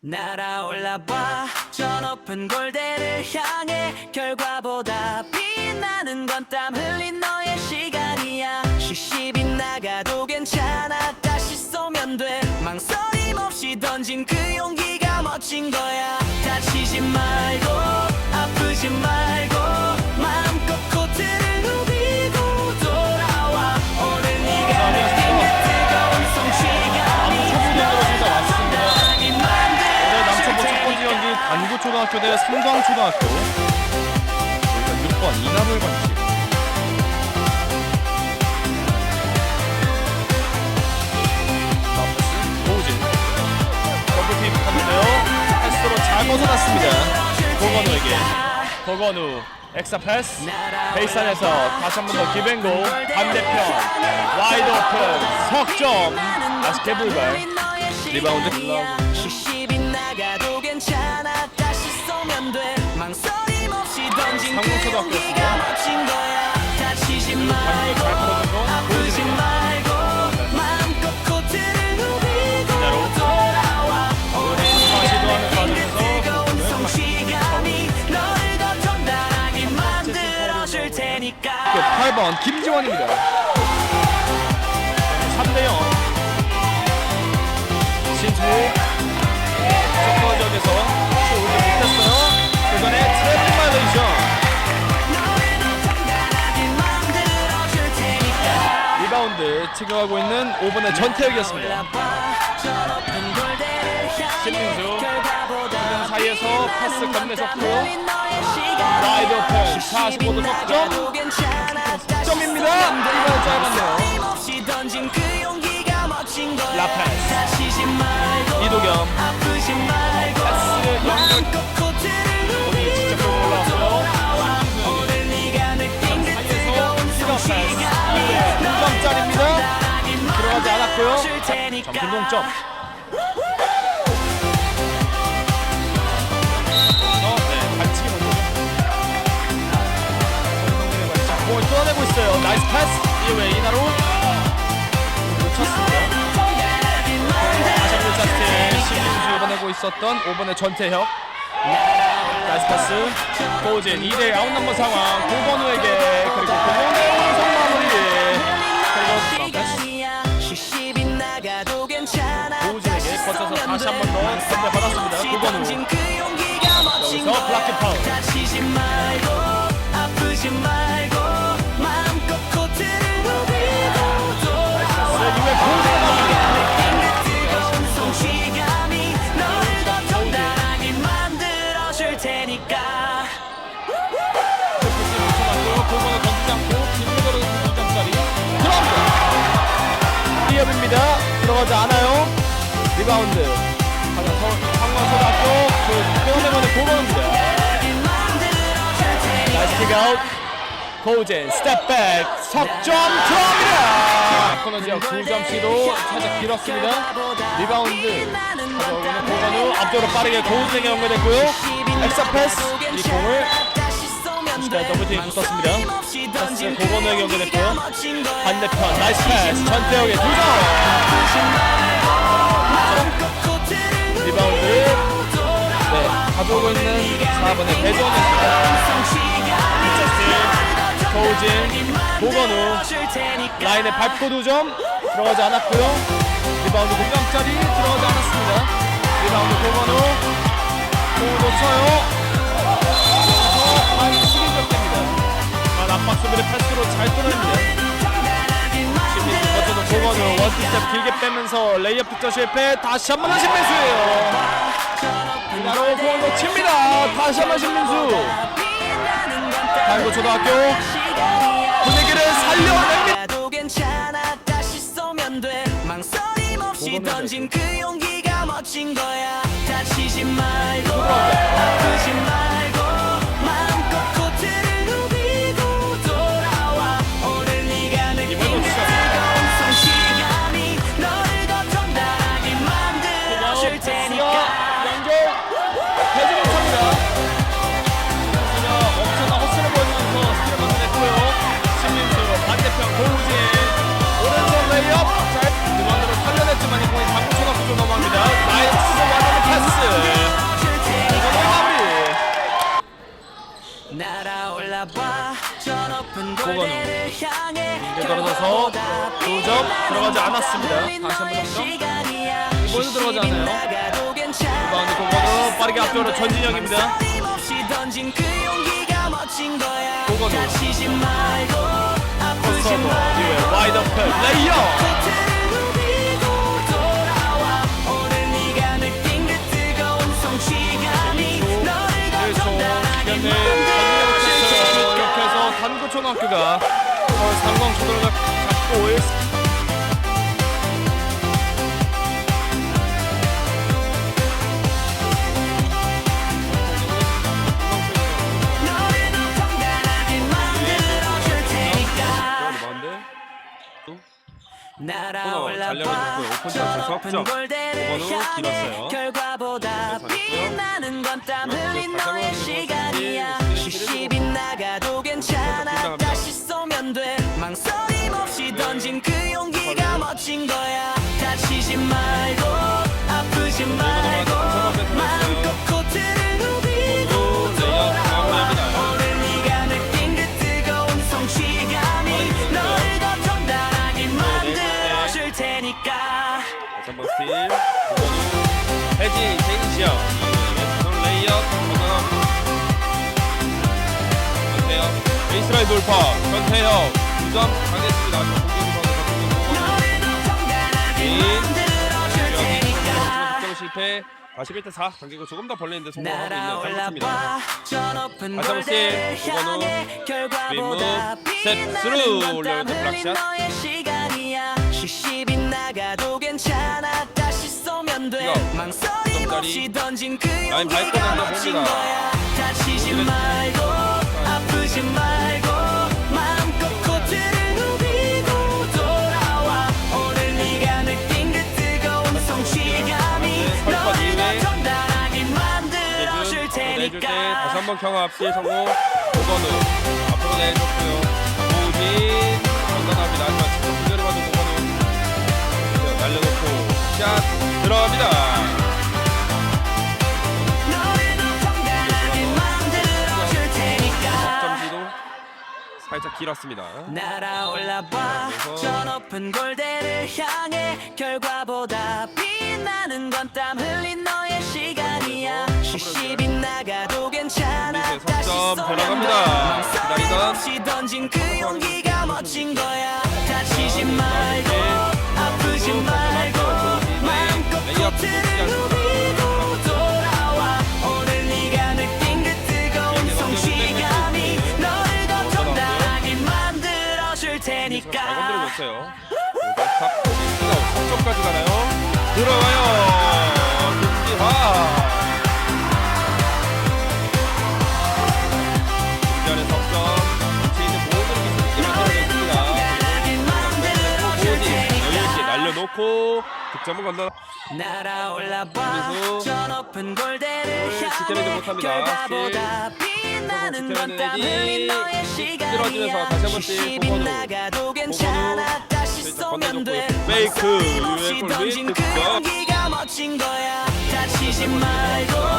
날아올라 봐. 저 높은 골대를 향해 결과보다 빛나는 건 땀 흘린 너의 시간이야. 시시 빗나가도 괜찮아. 다시 쏘면 돼. 망설임 없이 던진 그 용기가 멋진 거야. 다치지 말고 아프지 말고 마음껏 코트를 누 단구초등학교 대 삼광초등학교. 저희가 6번 이나물 관치 도우진. 더블팀 하는데요. 패스로 잘 벗어났습니다. 고건우에게. 고건우 엑사 패스 베이스 안에서 다시 한 번 더 기뱅고. 반대편 와이드 오픈 석점. 다시 개불발. 리바운드 상공초등학교였습니다. 잘 만들어줄 테니까. 8번 김지원입니다. 3대 0 신수 첫번 지역에서 챙겨가고 있는 5번의 전태혁이었습니다. 신민수 그 사이에서 패스 건네줬고요. 와이드 오픈 45도 45도 석점. 어, 네, 반칙. 공을 뚫어내고 있어요. 나이스 패스. 이후에 이나로 이번내고 있었던 5번의 전태혁. 나이스 패스. 고진 2대 아웃 넘버 상황. 고건우에게 그리고 고건우 거쳐서 다시 한 번 더 선배 받았습니다. 고건우. 여기서 블락킹 파울. 리바운드. 서- 상관초등학교 그 빼어내면은 고건입니다. 나이스 킥아웃. 고우젠 스텝백 석점 들어갑니다. 코너 지역 2점 시도 살짝 길었습니다. 리바운드 가져오고는 고건우 앞쪽으로 빠르게 고우젠에 연결됐고요. 엑사 패스 이 공을 시대 더블팀 붙었습니다. 패스 고건우에게 연결됐고요. 반대편 나이스 패스 전태혁의 두 점 리바운드 네 가져오고 있는 4번의 배정입니다. 고우진 고건우 라인에 밟고 두점 들어가지 않았고요. 리바운드 공감짜리 들어가지 않았습니다. 리바운드 고건우 공 놓쳐요. 여기서 반칙이 적됩니다. 만 압박 수비를 패스로 잘 뚫어냅니다. 고건우 원투스텝 길게 빼면서 레이업 득점 실패 다시 한번 신민수예요. 이나로 공을 놓칩니다. 다시 한번 신민수. 달고 초등학교 분위기를 살려냅니다. 고건우에게. 던진 그 용기가 멋진 거야 다치지 말고 아프지 말고 들어서서 2점 들어가지 않았습니다. 다시 한번 득점. 이번에도 들어가지 않아요. 리바운드 고건우 빠르게 앞쪽으로 전진영입니다. 서버 말고 이후에 와이드 오픈 레이어 단구초등학교가 상광초등학교 잡 날아올라 잘려고 봐 있고요. 오픈 저 찬스 높은 석점. 골대를 오건우 향해 길었어요. 결과보다 네, 잘했고요. 빛나는 건땀 이렇게 흘린 다시 너의 한번 시간이야 들어가서 시시비 나가도 괜찮아 긴장합니다. 다시 쏘면 돼 망설임 없이 던진 그 용기가 멋진 거야 다치지 말고 아프지 말고 베이스라인 돌파 전태영 2점 가겠습니다 공격 리바운드 너를 더 정당하게 인. 만들어줄 테니까 득점 실패 다시 1대 4 단계가 조금 더 벌리는데 성공하고 있는 높은 다시. 향해 결과보다 윗무. 셋. 스루. 흘린 블락샷. 이거. 망설임 점 없이 던진 그 라인 밟고 멋진 봅니다. 다치지. 말고 아프지 말고 한번 경합 시에 성공 고건우 앞으로 내줬고요. 오진 건강합니다. 하지만 분열을 받은 고건우 자, 날려놓고 샷 들어갑니다 길었습니다. 날아올라 봐 저 높은 골대를 향해 결과보다 빛나는 건 땀 흘린 너의 시간이야. 시시비 나가도 괜찮아. 다시. 돼 망설임 기다리던. 없이 던진 그 용기가 멋진 거야. 다치지 말고 아프지 말고 마음껏 코트를 누비 테니까. 건드려줬어요. 오늘 탑 3점까지 가나요? 김지하. 석점. 있는 모든 만들어냈습니다. 여유있게 테니까. 날려놓고 득점을 건너 날아올라 그래서 봐저 높은 골대를 지켜내지 향해 못합니다. 결과보다 빛나는 건땀 흘린 너의 쓰러지면서 다시 한번 시간이야 뛸 시시비. 나가도 괜찮아 다시 쏘면 돼 없이 이후에 골밑 던진 그 득점. 용기가 멋진 거야 다치지 말고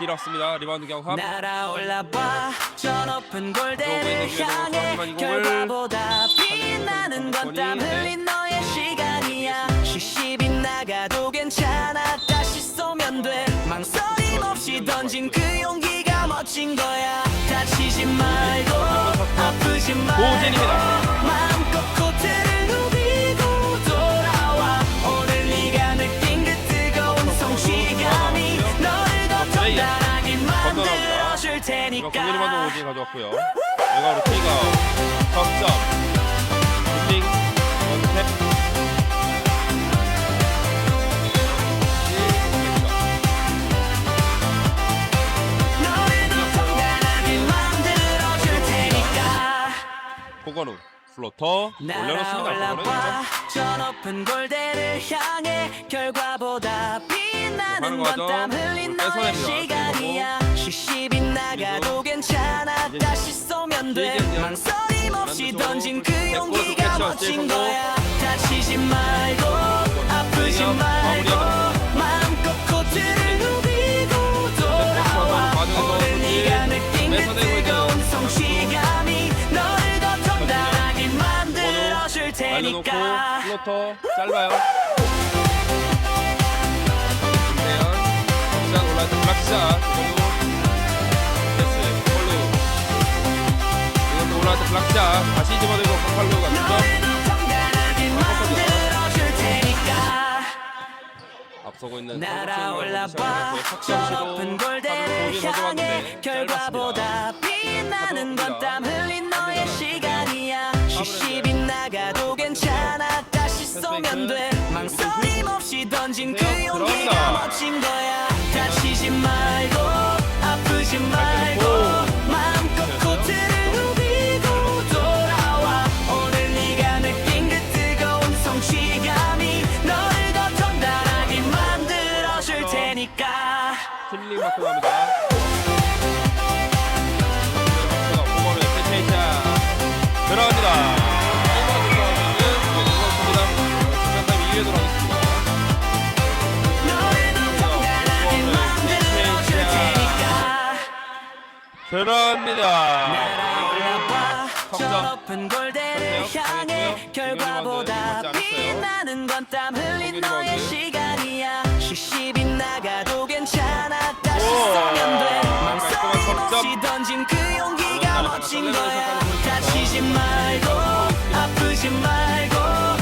길었습니다. 리바운드 경합. 날아올라 봐 저 높은 골대를 향해 결과보다 빛나는 건땀 네. 흘린 너의 시간이야. 시시비 나가도 괜찮아. 다시 쏘면 돼. 망설임 없이 던진 그 용기가 멋진 거야. 다치지 말고 아프지 말고. 만든 테니까 오진 가져왔고요. 외곽으로 테이크아웃 석점 플로터 올려놓습니다. 그거는 저 높은 골대를 향해 결과보다 빛나는 하는 거죠. 건 땀 흘린 뺏어냅니다. 너의 시간이야 시시 빗나가도 괜찮아 이제 다시 쏘면 돼 이제 이제 망설임 없이 만두쪽으로 던진 그 백골에서 용기가 캐치할 때 멋진 성공. 거야 다치지 말고 아프지 마무리하고. 말고 마음껏 코트를 누비고 돌아와 과정에서 오늘 손질 네가 느낀 그 뺏어내고 있는 뜨거운 성취감 테니까. 플로터 짧아요. 김태현 올라왔다 블락샷 그리고 패스 폴루 이것도 올라왔다 블락샷 다시 정당하게 만들어줄 테니까 앞서고 있는 날아올라봐. 저 높은 골대를 향해 결과보다 빛나는 건땀 흘린 너의 시간이야. 빗 나가도 괜찮아. 다시 쏘면 돼. 망설임 없이 던진 그 용기가 멋진 거야. 다치지 말고 아프지 말고 들어갑니다. 날아올라봐 저 석점. 높은 골대를 석점. 향해 당했고요. 결과보다 리바운드 맞지 않았어요. 빛나는 건 땀 흘린 공격 너의 리바운드. 시간이야 시시 빗나가도 괜찮아 다시 오. 쏘면 돼 깔끔한 망설임 석점. 없이 던진 그 용기가 멋진 거야 다치지 말고 아프지 말고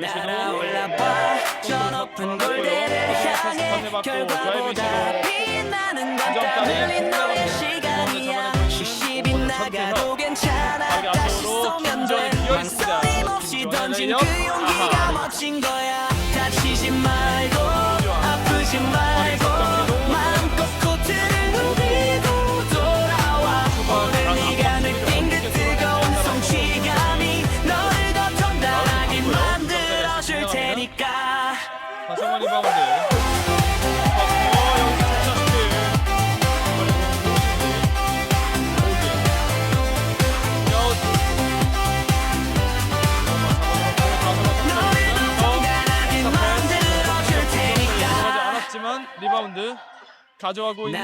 날아올라 봐 저 높은 골대를 향해 결과보다 빛나는 건 땀 흘린 너의 시간이야. 시시 빗나가도 괜찮아. 다시 쏘면 돼. 망설임 없이 던진 그 용기가 멋진 거야. 다치지 말고 아프지 말고 가져가고 있는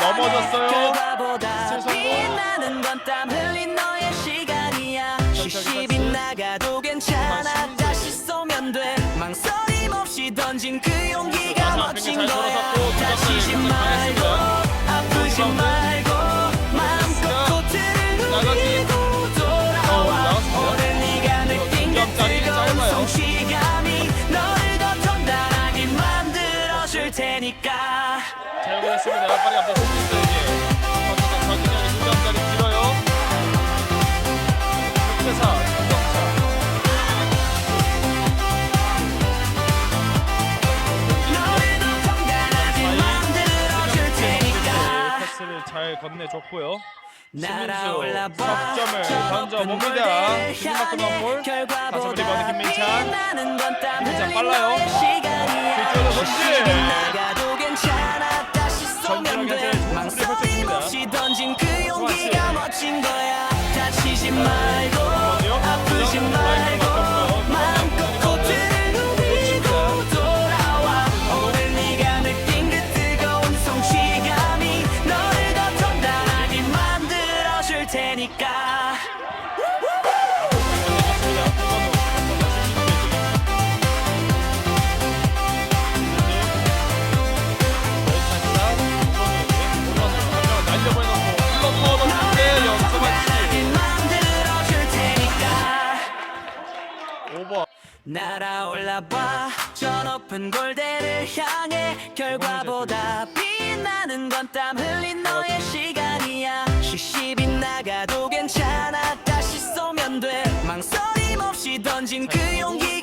넘어졌어요. 성공. 빗나가도 괜찮아 다시 쏘면 돼 망설임 없이 던진 그 용기 잘 건네줬고요. 날아올라봐 석점을 저 던져봅니다. 높은 골대를 기준만큼 향해 한 볼. 결과보다 다시 한번 리바운드 김민찬. 김민찬 빨라요. 뒤쪽으로 손질. 전진하게 돼될 좋은 수비를 펼쳐줍니다. 좋았지. 어디요? 말고 라이트로 바꿨어요. 날아올라봐. 저 높은 골대를 향해 결과보다 빛나는 건 땀 흘린 너의 시간이야. 시시 빗나가도 괜찮아. 다시 쏘면 돼. 망설임 없이 던진 그 용기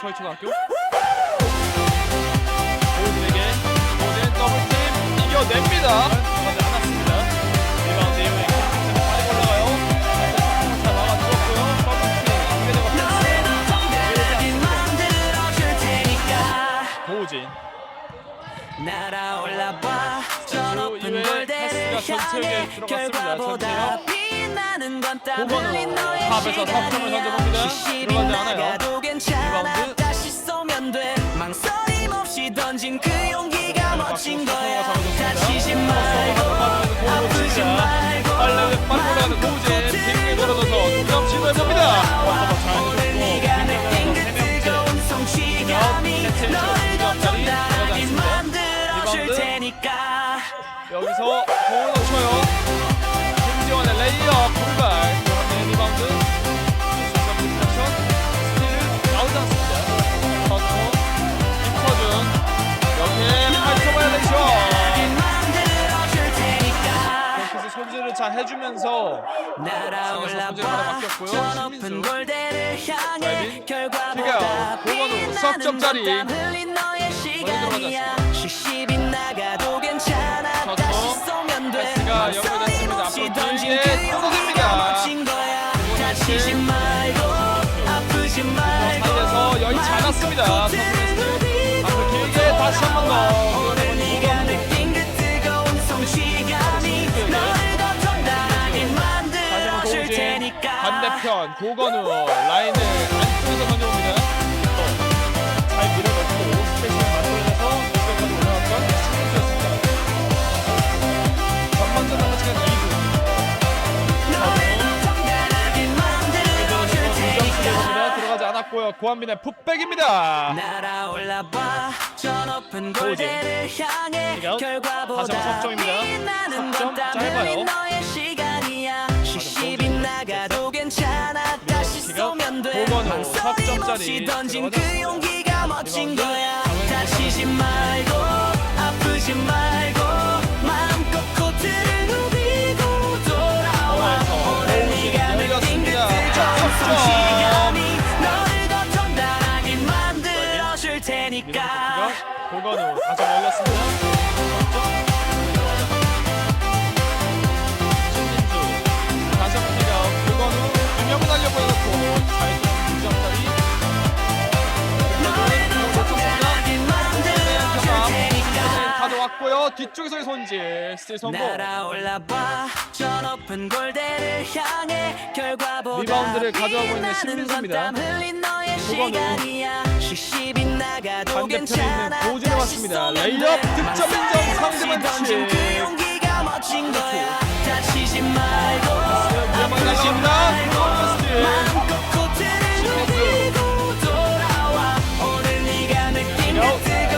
서울초등학교. 고우진에게 고우진 더블팀 이겨냅니다. 들어가지 않았습니다. 리바운드 이후에 킥 많이 올라가요. 자 막아주었고요. 더블팀. 날아올라봐 저 높은 골대를 향해. 결과보다. 빛나는 건땀 흘린 너의 던져봅니다. 시간이야 잘 해주면서 날아올라봐. 저 높은 골대를 향해. 결과보다 흘린 너의 시간이야. 시시 빗나가도 반대편 고건우 라인을 안쪽에서 던져봅니다. 또잘 밀어넣고 스페이스를 만들어내서 목표까지 올라갔던 신민수였습니다. 전반전 남은 시간 2분. 너를 더 정당하게 만들어줄 테니까 니다 들어가지 않았고요. 고한빈의 풋백입니다. 날아올라봐 저 높은. 골대를 향해 이거 다시 결과보다 한번 석점입니다. 석점 짧아요. 빗나가도 괜찮아 다시 쏘면 돼 망설임 없이 던진 그 용기가 멋진. 거야 다치지 말고 아프지 말고 마음껏 코트를 누비고 돌아와 돌아와서 오늘 고우진 네가 느낀 그. 뜨거운. 성취감이 너를 더 정당하게 만들어줄 테니까 고건우 한번 올렸습니다. 뒤쪽에서의 손질. 스틸 성공. 날아올라봐. 저 높은 골대를 향해 결과보다 리바운드를 가져가고 있는 신민수입니다. 반대편에 있는 다시 왔습니다. 레이업 돼. 득점 인정 상대방 치.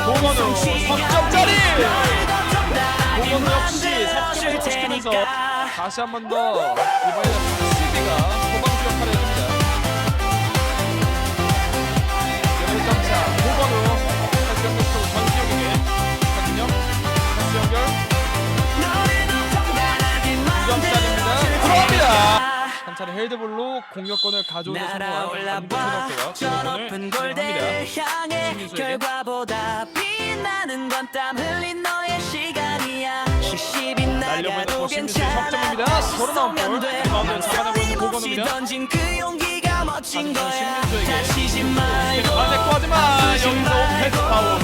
고건우 성취감이 석점짜리. 고건우 역시 석점을 시키면서 다시 한 번 더 이번에는 박수비가 소방수 역할을 해줍니다. 8점차 고건우 패스 연결시키고 전지혁에게 박진영 패스 연결 너를 더 정당하게 2점짜리입니다. 만들어줄 들어갑니다. 한 차례 헤드볼로 공격권을 가져오는 성공한 저 공격권을 향해 신민수에게. 결과보다 빛나는 건 땀 흘린 너의 날려보내고 괜찮아. 석점입니다. 아홉 돼 골. 리바운드를 잡아내고 있는 고건우입니다. 반대고. 하지만 아프지 여기서 패스 파울